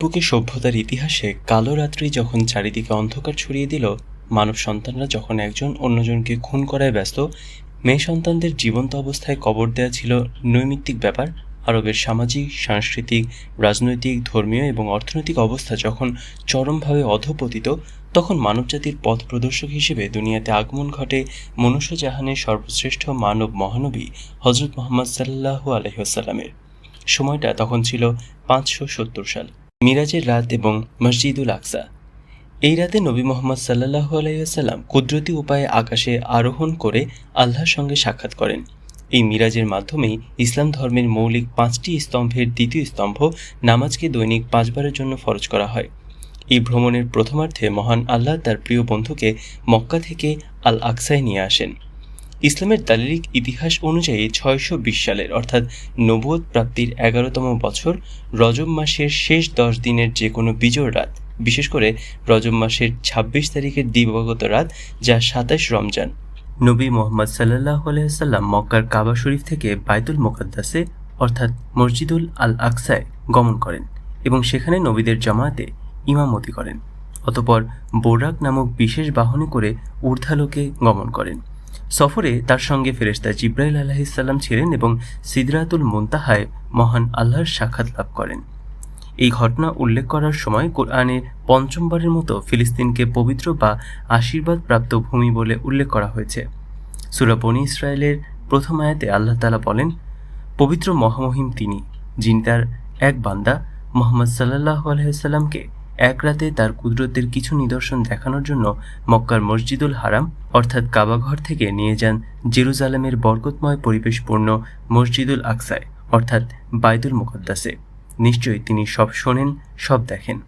বুকে সভ্যতার ইতিহাসে কালো রাত্রি যখন চারিদিকে অন্ধকার ছড়িয়ে দিল, মানব সন্তানরা যখন একজন অন্যজনকে খুন করায় ব্যস্ত, মেয়ে সন্তানদের জীবন্ত অবস্থায় কবর দেওয়া ছিল নৈমিত্তিক ব্যাপার। আরবের সামাজিক, সাংস্কৃতিক, রাজনৈতিক, ধর্মীয় এবং অর্থনৈতিক অবস্থা যখন চরমভাবে অধপতিত তখন মানবজাতির পথ প্রদর্শক হিসেবে দুনিয়াতে আগমন ঘটে মনুষ্য জাহানের সর্বশ্রেষ্ঠ মানব মহানবী হজরত মোহাম্মদ সাল্লাহু আলহিহাসাল্লামের সময়টা তখন ছিল পাঁচশো সত্তর সাল, মিরাজের রাত এবং মসজিদুল আকসা। এই রাতে নবী মোহাম্মদ সাল্লাহু আলাইসাল্লাম কুদরতি উপায়ে আকাশে আরোহণ করে আল্লাহর সঙ্গে সাক্ষাৎ করেন। এই মিরাজের মাধ্যমেই ইসলাম ধর্মের মৌলিক পাঁচটি স্তম্ভের দ্বিতীয় স্তম্ভ নামাজকে দৈনিক পাঁচবারের জন্য ফরজ করা হয়। এই ভ্রমণের প্রথমার্ধে মহান আল্লাহ তার প্রিয় বন্ধুকে মক্কা থেকে আল আকসায় নিয়ে আসেন। ইসলামের দালিলিক ইতিহাস অনুযায়ী ছয়শো বিশ সালের, অর্থাৎ নবুয়ত প্রাপ্তির এগারোতম বছর, রজব মাসের শেষ দশ দিনের যে কোনো বিজোড় রাত, বিশেষ করে রজব মাসের ছাব্বিশ তারিখের দিবাগত রাত যা সাতাশ রমজান। নবী মোহাম্মদ সাল্লাহ আলাইসাল্লাম মক্কার কাবা শরীফ থেকে বাইতুল মোকাদ্দাসে, অর্থাৎ মসজিদুল আল আকসায় গমন করেন এবং সেখানে নবীদের জামায়াতে ইমামতি করেন, অতপর বোরাক নামক বিশেষ বাহনে করে ঊর্ধ্বালোকে গমন করেন। সফরে তার সঙ্গে ফেরেশতা জিব্রাইল আলাহিসাল্লাম ছিলেন এবং সিদরাতুল মুনতাহায় মহান আল্লাহর সাক্ষাৎ লাভ করেন। এই ঘটনা উল্লেখ করার সময় কোরআনে পঞ্চমবারের মতো ফিলিস্তিনকে পবিত্র বা আশীর্বাদ প্রাপ্ত ভূমি বলে উল্লেখ করা হয়েছে। সুরা বনি ইসরায়েলের প্রথম আয়াতে আল্লাহ তালা বলেন, পবিত্র মহামহিম তিনি, যিনি তার এক বান্দা, মোহাম্মদ সাল্লাহ আলহিসাল্লামকে এক রাতে তার কুদরতের কিছু নিদর্শন দেখানোর জন্য মক্কার মসজিদুল হারাম, অর্থাৎ কাবাঘর থেকে নিয়ে যান জেরুজালেমের বরকতময় পরিবেশপূর্ণ মসজিদুল আকসায়, অর্থাৎ বাইতুল মুকদ্দাসে। নিশ্চয়ই তিনি সব শোনেন, সব দেখেন।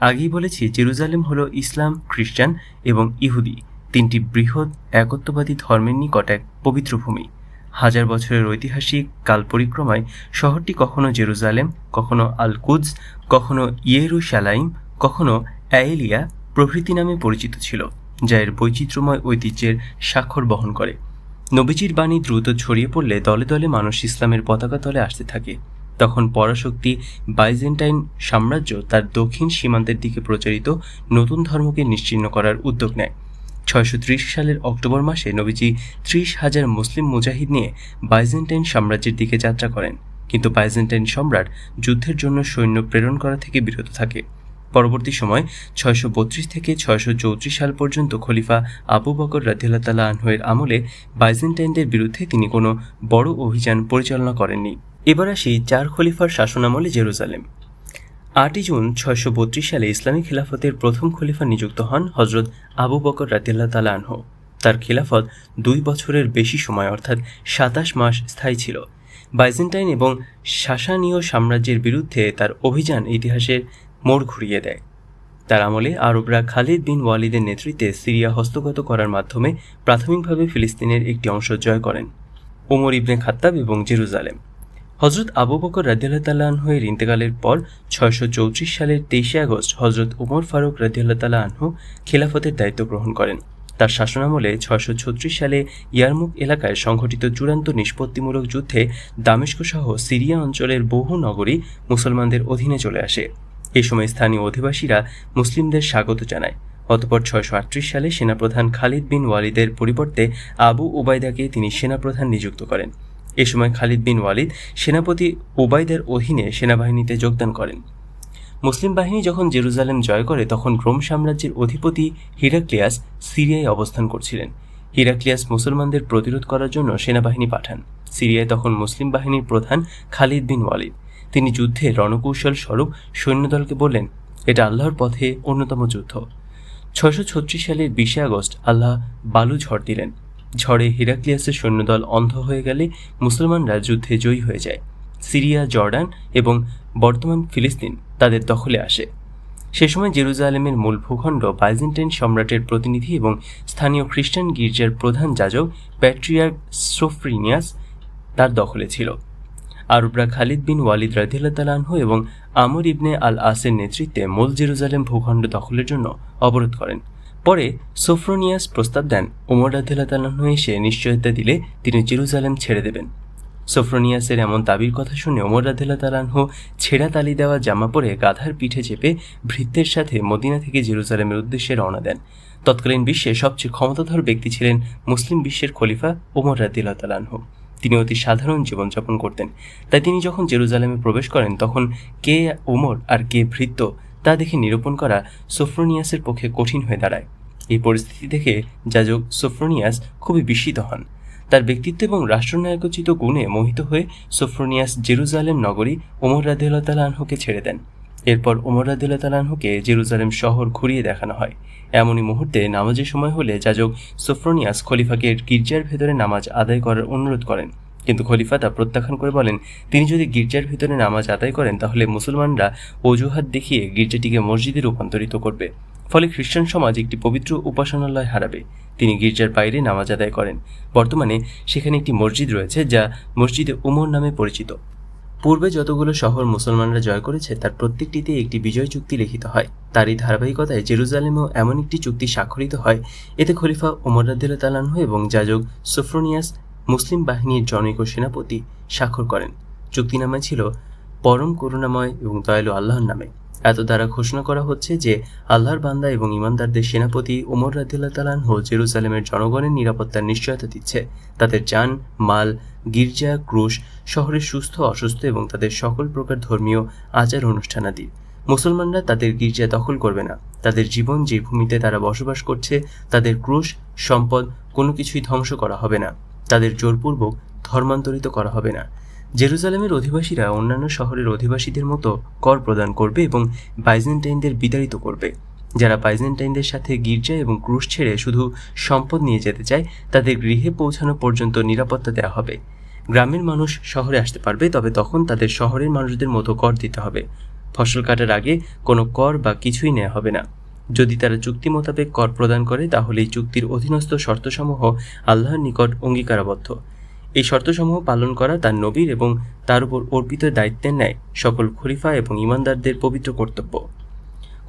আগেই বলেছি, জেরুজালেম হলো ইসলাম খ্রিস্টান এবং ইহুদি, তিনটি বৃহৎ, একত্ববাদী ধর্মের নিকট এক পবিত্র ভূমি। হাজার বছরের ঐতিহাসিক কাল পরিক্রমায় শহরটি কখনো জেরুজালেম, কখনো আলকুদস, কখনো ইয়েরুশালাইম, কখনো অ্যায়েলিয়া প্রভৃতি নামে পরিচিত ছিল, যা এর বৈচিত্র্যময় ঐতিহ্যের স্বাক্ষর বহন করে। নবীজির বাণী দ্রুত ছড়িয়ে পড়লে দলে দলে মানুষ ইসলামের পতাকা তলে আসতে থাকে। তখন পরাশক্তি বাইজেন্টাইন সাম্রাজ্য তার দক্ষিণ সীমান্তের দিকে প্রচারিত নতুন ধর্মকে নিশ্চিহ্ন করার উদ্যোগ নেয়। ছয়শো ত্রিশ সালের অক্টোবর মাসে নবীজি ত্রিশ হাজার মুসলিম মুজাহিদ নিয়ে বাইজেন্টাইন সাম্রাজ্যের দিকে যাত্রা করেন। কিন্তু বাইজেন্টাইন সম্রাট যুদ্ধের জন্য সৈন্য প্রেরণ করা থেকে বিরত থাকে। পরবর্তী সময় ছয়শো বত্রিশ থেকে ছয়শো চৌত্রিশ সাল পর্যন্ত খলিফা আবু বকর রাদিল্লা তালা আনহের আমলে বাইজেন্টাইনদের বিরুদ্ধে তিনি কোনো বড় অভিযান পরিচালনা করেননি। এবার আসি চার খলিফার শাসনামলে জেরুজালেম। আটই জুন ছয়শো বত্রিশ সালে ইসলামী খিলাফতের প্রথম খলিফা নিযুক্ত হন হজরত আবু বকর রাদিল্লা তালা আনহ। তার খিলাফত দুই বছরের বেশি সময়, অর্থাৎ সাতাশ মাস স্থায়ী ছিল। বাইজেন্টাইন এবং শাসানীয় সাম্রাজ্যের বিরুদ্ধে তার অভিযান ইতিহাসের মোড় ঘুরিয়ে দেয়। তার আমলে আরবরা খালিদ বিন ওয়ালিদের নেতৃত্বে সিরিয়া হস্তগত করার মাধ্যমে প্রাথমিকভাবে ফিলিস্তিনের একটি অংশ জয় করেন। ওমর ইবনে খাত্তাব এবং জেরুজালেম। হজরত আবু বকর রাদিয়াল্লাহ ইন্তেকালের পর ছয়শো চৌত্রিশ সালের তেইশে আগস্ট হজরত উমর ফারুক রাদিয়াল্লাহ তাল্লাহ আনহু খিলাফতের দায়িত্ব গ্রহণ করেন। তার শাসনামলে ছয়শো ছত্রিশ সালে ইয়ারমুক এলাকায় সংঘটিত চূড়ান্ত নিষ্পত্তিমূলক যুদ্ধে দামেস্ক সহ সিরিয়া অঞ্চলের বহু নগরী মুসলমানদের অধীনে চলে আসে। এই সময় স্থানীয় অধিবাসীরা মুসলিমদের স্বাগত জানায়। অতপর ছয়শো আটত্রিশ সালে সেনাপ্রধান খালিদ বিন ওয়ালিদের পরিবর্তে আবু ওবায়দাকে তিনি সেনাপ্রধান নিযুক্ত করেন। এ সময় খালিদ বিন ওয়ালিদ সেনাপতি ওবায়দের অধীনে সেনাবাহিনীতে যোগদান করেন। মুসলিম বাহিনী যখন জেরুজালেম জয় করে, তখন রোম সাম্রাজ্যের অধিপতি হিরাক্লিয়াস সিরিয়ায় অবস্থান করছিলেন। হিরাক্লিয়াস মুসলমানদের প্রতিরোধ করার জন্য সেনাবাহিনী পাঠান। সিরিয়ায় তখন মুসলিম বাহিনীর প্রধান খালিদ বিন ওয়ালিদ। তিনি যুদ্ধে রণকৌশল স্বরূপ সৈন্যদলকে বললেন, এটা আল্লাহর পথে অন্যতম যুদ্ধ। ছয়শো ছত্রিশ সালের বিশে আগস্ট আল্লাহ বালু ঝড় দিলেন। ঝড়ে হিরাক্লিয়াসের সৈন্যদল অন্ধ হয়ে গেলে মুসলমানরা যুদ্ধে জয়ী হয়ে যায়। সিরিয়া, জর্ডান এবং বর্তমান ফিলিস্তিন তাদের দখলে আসে। সে সময় জেরুজালেমের মূল ভূখণ্ড বাইজেন্টাইন সম্রাটের প্রতিনিধি এবং স্থানীয় খ্রিস্টান গির্জার প্রধান যাজক প্যাট্রিয়ার সোফ্রিনিয়াস তার দখলে ছিল। আরবরা খালিদ বিন ওয়ালিদ রাদিল্লাহ এবং আমর ইবনে আল আসের নেতৃত্বে মূল জেরুজালেম ভূখণ্ড দখলের জন্য অবরোধ করেন। পরে সোফ্রোনিয়াস প্রস্তাব দেন ওমর রাদিল্লা তালাহ এসে নিশ্চয়তা দিলে তিনি জেরুজালেম ছেড়ে দেবেন। সোফ্রোনিয়াসের এমন দাবির কথা শুনে ওমর রাদিল্লা তালাহ ছেঁড়া তালি দেওয়া জামা পরে গাধার পিঠে চেপে ভৃত্যের সাথে মদিনা থেকে জেরুজালেমের উদ্দেশ্যে রওনা দেন। তৎকালীন বিশ্বে সবচেয়ে ক্ষমতাধর ব্যক্তি ছিলেন মুসলিম বিশ্বের খলিফা ওমর রাদিল্লা তালাহ তিনি অতি সাধারণ জীবনযাপন করতেন। তাই তিনি যখন জেরুজালেমে প্রবেশ করেন, তখন কে ওমর আর কে ভৃত্য তা দেখে নিরূপণ করা সোফ্রোনিয়াসের পক্ষে কঠিন হয়ে দাঁড়ায়। এই পরিস্থিতি দেখে যাজক সোফ্রোনিয়াস খুবই বিস্মিত হন। তার ব্যক্তিত্ব এবং রাষ্ট্রনায়কোচিত গুণে মোহিত হয়ে সোফ্রোনিয়াস জেরুজালেম নগরী ওমর রাদিল্লা তালাহকে ছেড়ে দেন। এরপর ওমর রাদিল্লা তালাহকে জেরুজালেম শহর ঘুরিয়ে দেখানো হয়। এমনই মুহূর্তে নামাজের সময় হলে যাজক সোফ্রোনিয়াস খলিফাকে গির্জার ভেতরে নামাজ আদায় করার অনুরোধ করেন। কিন্তু খলিফা তা প্রত্যাখ্যান করে বলেন, তিনি যদি গির্জার ভিতরে নামাজ আদায় করেন, তাহলে মুসলমানরা অজুহাত দেখিয়ে গির্জাটিকে মসজিদে রূপান্তরিত করবে। ফলে খ্রিস্টান সমাজ একটি পবিত্র উপাসনালয় হারাবে। তিনি গির্জার বাইরে নামাজ আদায় করেন। বর্তমানে সেখানে একটি মসজিদ রয়েছে যা মসজিদে উমর নামে পরিচিত। পূর্বে যতগুলো শহর মুসলমানরা জয় করেছে, তার প্রত্যেকটিতে একটি বিজয় চুক্তি লিখিত হয়। তারই ধারাবাহিকতায় জেরুজালেমেও এমন একটি চুক্তি স্বাক্ষরিত হয়। এতে খলিফা ওমর রাদিল্লা তালানহ এবং যাজক সোফ্রোনিয়াস মুসলিম বাহিনীর জনৈক সেনাপতি স্বাক্ষর করেন। চুক্তিনামা ছিল পরম করুণাময় এবং দয়ালু আল্লাহর নামে। এত দ্বারা ঘোষণা করা হচ্ছে যে, আল্লাহর বান্দা এবং ইমানদারদের সেনাপতি ওমর রাদিল্লা তালানহ জেরুজালেমের জনগণের নিরাপত্তার নিশ্চয়তা দিচ্ছে। তাদের যান, মাল, গির্জা, ক্রুশ শহরের সুস্থ, অসুস্থ এবং তাদের সকল প্রকার ধর্মীয় আচার অনুষ্ঠানাদি। মুসলমানরা তাদের গির্জা দখল করবে না। তাদের জীবন যে ভূমিতে তারা বসবাস করছে, তাদের ক্রুশ, সম্পদ কোনো কিছুই ধ্বংস করা হবে না। তাদের জোরপূর্বক ধর্মান্তরিত করা হবে না। জেরুজালেমের অধিবাসীরা অন্যান্য শহরের অধিবাসীদের মতো কর প্রদান করবে এবং বাইজেন্টাইনদের বিতাড়িত করবে। যারা বাইজেন্টাইনদের সাথে গির্জা এবং ক্রুশ ছেড়ে শুধু সম্পদ নিয়ে যেতে চায়, তাদের গৃহে পৌঁছানো পর্যন্ত নিরাপত্তা দেওয়া হবে। গ্রামের মানুষ শহরে আসতে পারবে, তবে তখন তাদের শহরের মানুষদের মতো কর দিতে হবে। ফসল কাটার আগে কোনো কর বা কিছুই নেওয়া হবে না। যদি তারা চুক্তি মোতাবেক কর প্রদান করে, তাহলে এই চুক্তির অধীনস্থ শর্তসমূহ আল্লাহর নিকট অঙ্গীকারাবদ্ধ। এই শর্তসমূহ পালন করা তার নবীর এবং তার উপর অর্পিত দায়িত্বের ন্যায় সকল খলিফা এবং ইমানদারদের পবিত্র কর্তব্য।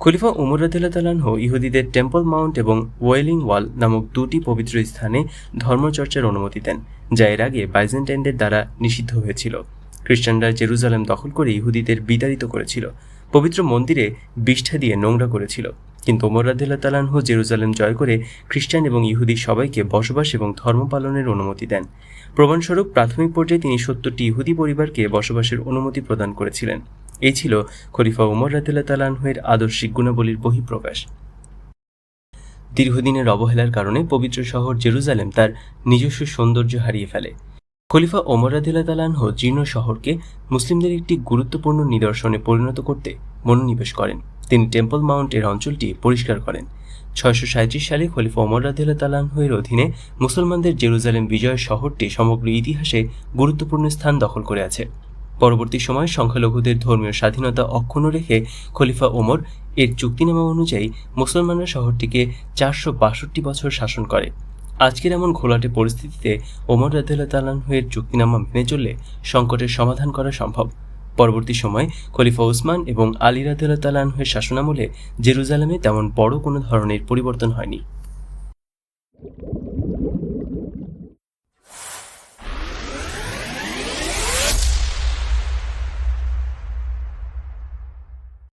খলিফা উমর রাদিল্লা তালাহ ইহুদিদের টেম্পল মাউন্ট এবং ওয়েলিং ওয়াল নামক দুটি পবিত্র স্থানে ধর্মচর্চার অনুমতি দেন, যা এর আগে বাইজেন্টাইনদের দ্বারা নিষিদ্ধ হয়েছিল। খ্রিস্টানরা জেরুজালেম দখল করে ইহুদিদের বিতাড়িত করেছিল। পবিত্র মন্দিরে বিষ্ঠা দিয়ে নোংরা করেছিল। কিন্তু ওমর রাদিল্লা তালাহ জেরুজালেম জয় করে খ্রিস্টান এবং ইহুদি সবাইকে বসবাস এবং ধর্ম পালনের অনুমতি দেন। প্রমাণস্বরূপ, প্রাথমিক পর্যায়ে তিনি সত্তরটি ইহুদি পরিবারকে বসবাসের অনুমতি প্রদান করেছিলেন। এই ছিল খলিফা উমর রাদিল্লা তালাহের আদর্শিক গুণাবলীর বহিঃপ্রকাশ। দীর্ঘদিনের অবহেলার কারণে পবিত্র শহর জেরুজালেম তার নিজস্ব সৌন্দর্য হারিয়ে ফেলে। খলিফা ওমর রাদিল্লা তালাহ জীর্ণ শহরকে মুসলিমদের একটি গুরুত্বপূর্ণ নিদর্শনে পরিণত করতে মনোনিবেশ করেন। তিনি টেম্পল মাউন্ট এর অঞ্চলটি পরিষ্কার করেন। ছয়শো সাঁত্রিশ সালে খলিফা ওমর রাদিল্লা তালাহের অধীনে মুসলমানদের জেরুজালেম বিজয় শহরটি সমগ্র ইতিহাসে গুরুত্বপূর্ণ স্থান দখল করে আছে। পরবর্তী সময়ে সংখ্যালঘুদের ধর্মীয় স্বাধীনতা অক্ষুণ্ণ রেখে খলিফা ওমর এর চুক্তিনামা অনুযায়ী মুসলমানরা শহরটিকে চারশো বাষট্টি বছর শাসন করে। আজকের এমন ঘোলাটে পরিস্থিতিতে ওমর রাদিল্লা তালাহের চুক্তিনামা মেনে চললে সংকটের সমাধান করা সম্ভব। পরবর্তী সময় খলিফা ওসমান এবং আলী রাদ তালানহের শাসনামলে জেরুজালেমে তেমন বড় কোনো ধরনের পরিবর্তন হয়নি।